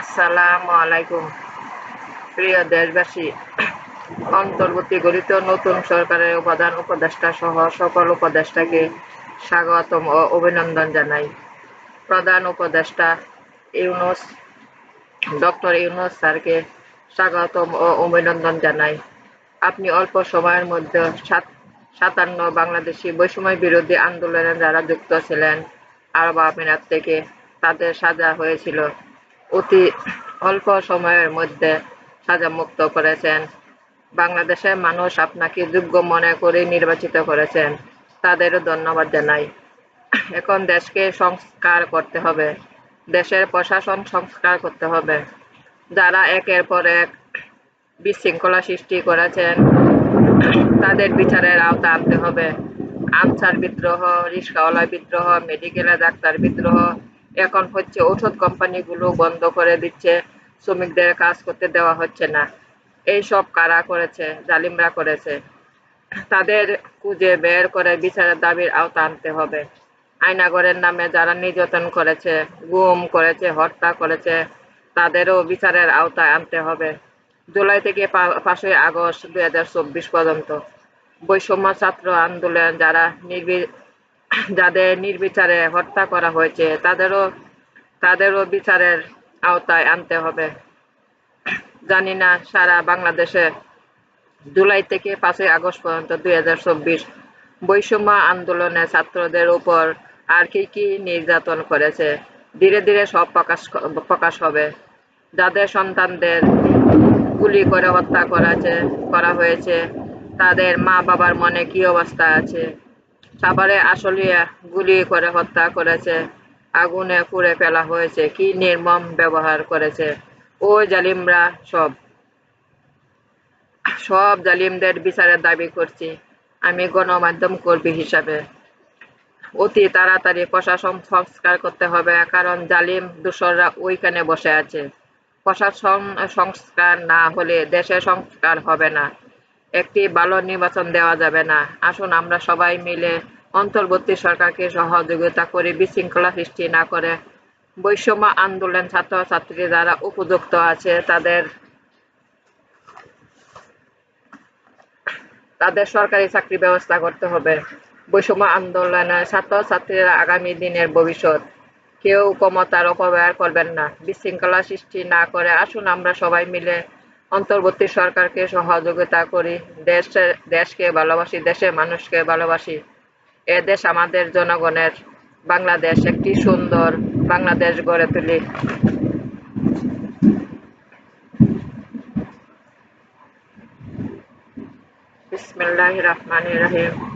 আসসালামু আলাইকুম। প্রিয় দেশবাসী, অন্তর্বর্তী নতুন সরকারের প্রধান উপদেষ্টা সহ সকল উপদেষ্টাকে স্বাগতম ও অভিনন্দন জানাই। প্রধান উপদেষ্টা ইউনুস, ডক্টর ইউনুস স্যারকে স্বাগতম ও অভিনন্দন জানাই। আপনি অল্প সময়ের মধ্যে সাতান্ন বাংলাদেশি বৈষম্য বিরোধী আন্দোলনে যারা যুক্ত ছিলেন, আরব আমিরাত থেকে তাদের সাজা হয়েছিল। অতি অল্প সময়ের মধ্যে সাজা মুক্ত করেছেন। বাংলাদেশের মানুষ আপনাকে যোগ্য মনে করে নির্বাচিত করেছেন। তাদেরও ধন্যবাদ জানাই। এখন দেশকে সংস্কার করতে হবে। দেশের প্রশাসন সংস্কার করতে হবে। যারা একের পর এক বিশৃঙ্খলা সৃষ্টি করেছেন, তাদের বিচারের আওতা আনতে হবে। আনসার বিদ্রোহ, রিস্কাওয়ালা বিদ্রোহ, মেডিকেলে ডাক্তার বিদ্রোহ এখন হচ্ছে ওষুধ কোম্পানিগুলো বন্ধ করে দিচ্ছে, শ্রমিকদের কাজ করতে দেওয়া হচ্ছে না। এই সব কারা করেছে? জালিমরা করেছে। তাদের খুঁজে বের করে বিচারের দাবির আওতা আনতে হবে। আয়নাগরের নামে যারা নির্যাতন করেছে, গুম করেছে, হত্যা করেছে, তাদেরও বিচারের আওতায় আনতে হবে। জুলাই থেকে পাঁচই আগস্ট দু হাজার চব্বিশ পর্যন্ত বৈষম্য ছাত্র আন্দোলন যারা নির্বি যাদের নির্বিচারে হত্যা করা হয়েছে, তাদেরও তাদেরও বিচারের আওতায় আনতে হবে। জানি না সারা বাংলাদেশে জুলাই থেকে পাঁচই আগস্ট পর্যন্ত দুই হাজার চব্বিশ বৈষম্য আন্দোলনে ছাত্রদের উপর আর কি কি নির্যাতন করেছে, ধীরে ধীরে সব প্রকাশ প্রকাশ হবে। যাদের সন্তানদের গুলি করে হত্যা করা হয়েছে, তাদের মা বাবার মনে কি অবস্থা আছে? সাভারে আসলিয়া গুলি করে, হত্যা করেছে, আগুনে পুড়ে ফেলা হয়েছে, কি নির্মম ব্যবহার করেছে। ও জালিমরা সব। সব জালিমদের বিচারের দাবি করছি, আমি গণমাধ্যম কর্মী হিসাবে। অতি তাড়াতাড়ি প্রশাসন সংস্কার করতে হবে, কারণ জালিম দূষররা ওইখানে বসে আছে। প্রশাসন সংস্কার না হলে দেশে সংস্কার হবে না। একটি ভালো নির্বাচন দেওয়া যাবে না। আসুন, আমরা সবাই মিলে অন্তর্বর্তী সরকারকে সহযোগিতা করে, বিশৃঙ্খলা সৃষ্টি না করে। বৈষম্য আন্দোলন ছাত্রছাত্রী যারা উপযুক্ত আছে, তাদের তাদের সরকারি চাকরি ব্যবস্থা করতে হবে। বৈষম্য আন্দোলনে ছাত্রছাত্রীরা আগামী দিনের ভবিষ্যৎ। কেউ ক্ষমতার অপব্যবহার করবেন না, বিশৃঙ্খলা সৃষ্টি না করে। আসুন, আমরা সবাই মিলে অন্তর্বর্তী সরকারকে সহযোগিতা করি। দেশে, দেশকে ভালোবাসি, দেশের মানুষকে ভালোবাসি। এ দেশ আমাদের জনগণের। বাংলাদেশ একটি সুন্দর বাংলাদেশ গড়ে তুলি। বিসমিল্লাহ রহমান রহিম।